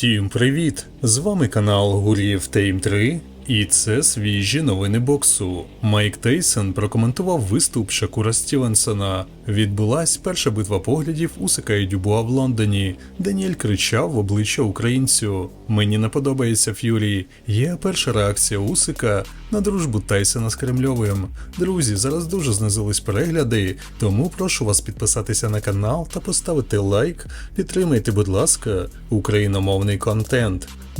Всім привіт! З вами канал Гурів Тейм 3 і це свіжі новини боксу. Майк Тейсон прокоментував виступ Шакура Стівенсона. Відбулась перша битва поглядів Усика і Дюбуа в Лондоні. Даніель кричав в обличчя українцю: Мені не подобається Ф'юрі. Є перша реакція Усика на дружбу Тайсона з Кремльовим. Друзі, зараз дуже знизились перегляди, тому прошу вас підписатися на канал та поставити лайк. Підтримайте, будь ласка, україномовний контент.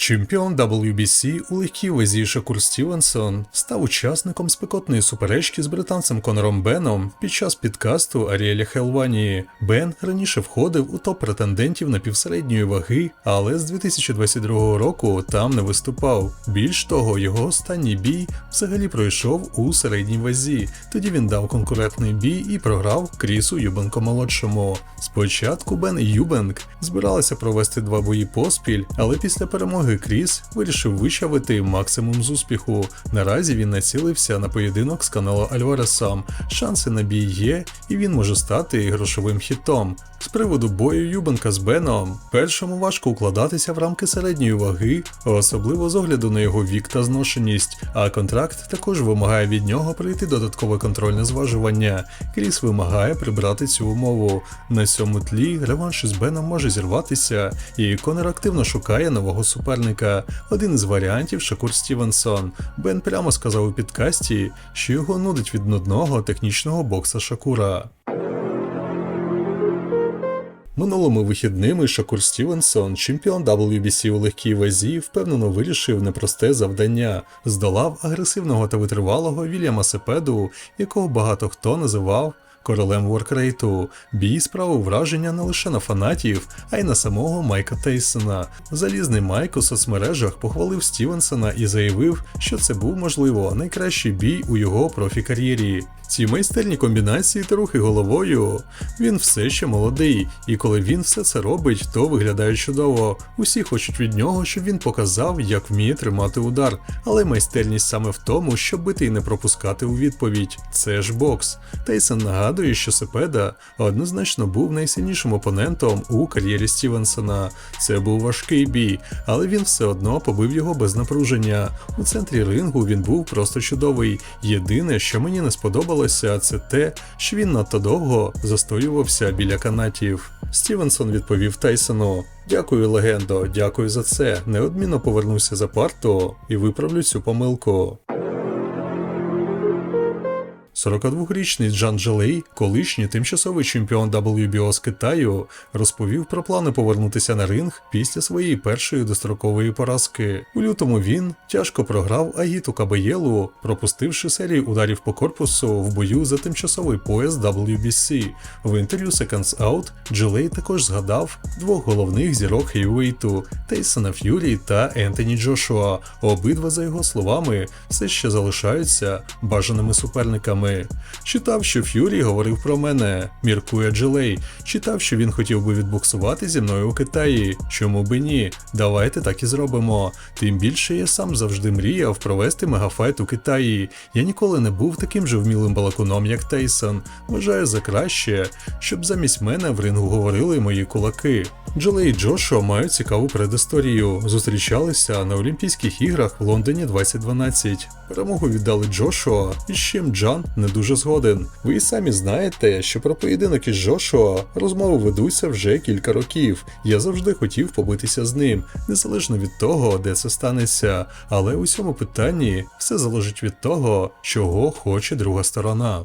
Чемпіон WBC у легкій вазі Шакур Стівенсон став учасником спекотної суперечки з британцем Конором Беном під час підкасту Аріеля Хелванії. Бен раніше входив у топ претендентів на півсередньої ваги, але з 2022 року там не виступав. Більш того, його останній бій взагалі пройшов у середній вазі. Тоді він дав конкурентний бій і програв Крісу Юбенко молодшому. Спочатку Бен і Юбенк збиралися провести два бої поспіль, але після перемоги Кріс вирішив вичавити максимум з успіху. Наразі він націлився на поєдинок з каналу Альваресом. Шанси на бій є, і він може стати грошовим хітом. Приводу бою Юбенка з Беном, першому важко укладатися в рамки середньої ваги, особливо з огляду на його вік та зношеність. А контракт також вимагає від нього пройти додаткове контрольне зважування. Кріс вимагає прибрати цю умову. На цьому тлі реванш із Беном може зірватися, і Конор активно шукає нового суперника. Один із варіантів Шакур Стівенсон. Бен прямо сказав у підкасті, що його нудить від нудного технічного бокса Шакура. Минулими вихідними Шакур Стівенсон, чемпіон WBC у легкій вазі, впевнено вирішив непросте завдання, здолав агресивного та витривалого Вільяма Сепеду, якого багато хто називав королем воркрейту. Бій справив враження не лише на фанатів, а й на самого Майка Тейсона. Залізний Майк у соцмережах похвалив Стівенсона і заявив, що це був, можливо, найкращий бій у його профі-кар'єрі. Ці майстерні комбінації та рухи головою. Він все ще молодий, і коли він все це робить, то виглядає чудово. Усі хочуть від нього, щоб він показав, як вміє тримати удар. Але майстерність саме в тому, щоб бити і не пропускати у відповідь. Це ж бокс. Тейсон нагадує, що Сепеда однозначно був найсильнішим опонентом у кар'єрі Стівенсона. Це був важкий бій, але він все одно побив його без напруження. У центрі рингу він був просто чудовий. Єдине, що мені не сподобалося, це те, що він надто довго застоювався біля канатів. Стівенсон відповів Тайсону: Дякую, легендо, дякую за це. Неодмінно повернуся за парту і виправлю цю помилку. 42-річний Джан Джелей, колишній тимчасовий чемпіон WBO з Китаю, розповів про плани повернутися на ринг після своєї першої дострокової поразки. У лютому він тяжко програв Агіту Кабаєлу, пропустивши серію ударів по корпусу в бою за тимчасовий пояс WBC. В інтерв'ю Seconds Out Джелей також згадав двох головних зірок хейвейту Тейсона Ф'юрі та Ентоні Джошуа. Обидва, за його словами, все ще залишаються бажаними суперниками. Читав, що Ф'юрі говорив про мене, міркує Джелей. Читав, що він хотів би відбуксувати зі мною у Китаї. Чому би ні? Давайте так і зробимо. Тим більше я сам завжди мріяв провести мегафайт у Китаї. Я ніколи не був таким же вмілим балакуном, як Тейсон. Вважаю за краще, щоб замість мене в рингу говорили мої кулаки. Джолей і Джошуа мають цікаву предісторію. Зустрічалися на Олімпійських іграх в Лондоні 2012. Перемогу віддали Джошуа, і з чим Джан не дуже згоден. Ви і самі знаєте, що про поєдинок із Джошуа розмови ведуться вже кілька років. Я завжди хотів побитися з ним, незалежно від того, де це станеться. Але у цьому питанні все залежить від того, чого хоче друга сторона.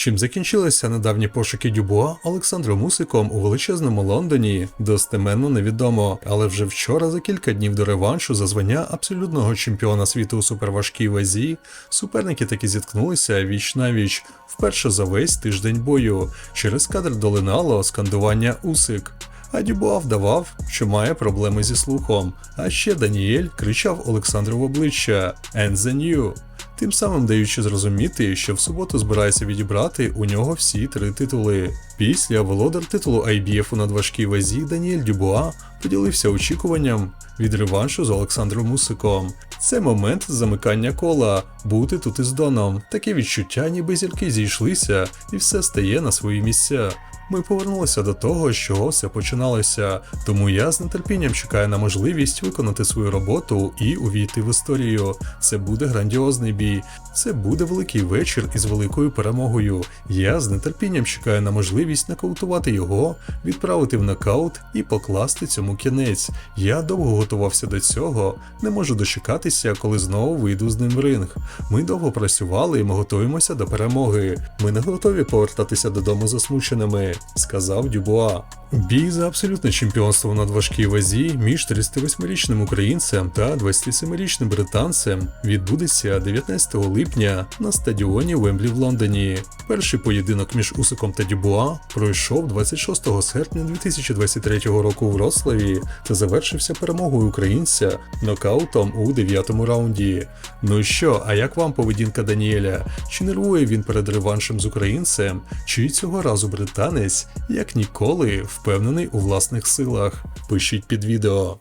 Чим закінчилися недавні пошуки Дюбуа Олександром Усиком у величезному Лондоні, достеменно невідомо. Але вже вчора, за кілька днів до реваншу за звання абсолютного чемпіона світу у суперважкій вазі, суперники таки зіткнулися віч на віч вперше за весь тиждень бою. Через кадр долинало скандування Усик. А Дюбуа вдавав, що має проблеми зі слухом. А ще Даніель кричав Олександру в обличчя «And the new!», тим самим даючи зрозуміти, що в суботу збирається відібрати у нього всі три титули. Після володар титулу IBF у надважкій вазі Даніель Дюбуа поділився очікуванням від реваншу з Олександром Мусиком. Це момент замикання кола, бути тут із Доном. Таке відчуття, ніби зірки зійшлися, і все стає на свої місця. Ми повернулися до того, з чого все починалося, тому я з нетерпінням чекаю на можливість виконати свою роботу і увійти в історію. Це буде грандіозний бій, це буде великий вечір із великою перемогою. Я з нетерпінням чекаю на можливість нокаутувати його, відправити в нокаут і покласти цьому кінець. Я довго готувався до цього, не можу дочекатися, коли знову вийду з ним в ринг. Ми довго працювали і ми готуємося до перемоги. Ми не готові повертатися додому засмученими, сказав Дюбуа. Бій за абсолютне чемпіонство на важкій вазі між 38-річним українцем та 27-річним британцем відбудеться 19 липня на стадіоні Вемблі в Лондоні. Перший поєдинок між Усиком та Дюбуа пройшов 26 серпня 2023 року в Вроцлаві та завершився перемогою українця нокаутом у 9-му раунді. Ну що, а як вам поведінка Даніеля? Чи нервує він перед реваншем з українцем? Чи цього разу британець, як ніколи, впевнений у власних силах? Пишіть під відео.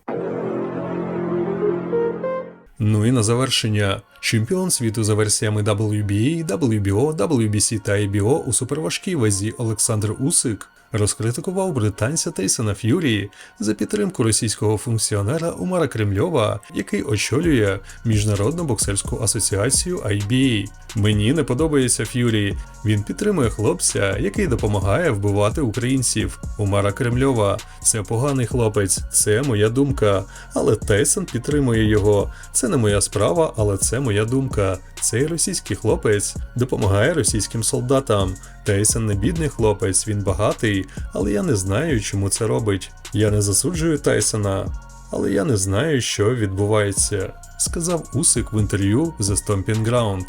Ну і на завершення. Чемпіон світу за версіями WBA, WBO, WBC та IBO у суперважкій вазі Олександр Усик розкритикував британця Тейсона Ф'юрі за підтримку російського функціонера Умара Кремльова, який очолює Міжнародну боксерську асоціацію IBA. Мені не подобається Ф'юрі. Він підтримує хлопця, який допомагає вбивати українців. Умара Кремльова. Це поганий хлопець, це моя думка. Але Тейсон підтримує його. Це не моя справа, але це моя думка. Цей російський хлопець допомагає російським солдатам. Тейсон не бідний хлопець, він багатий, але я не знаю, чому це робить. Я не засуджую Тайсона, але я не знаю, що відбувається, сказав Усик в інтерв'ю The Stomping Ground.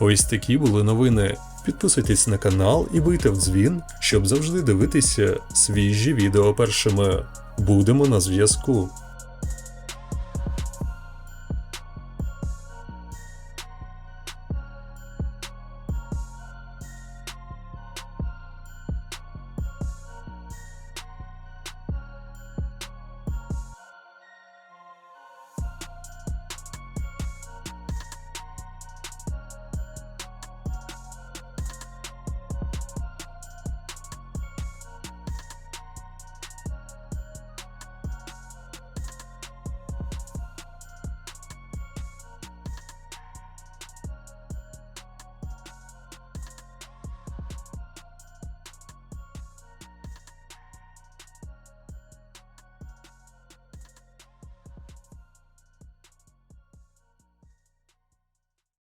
Ось такі були новини. Підписуйтесь на канал і бийте в дзвін, щоб завжди дивитися свіжі відео першими. Будемо на зв'язку.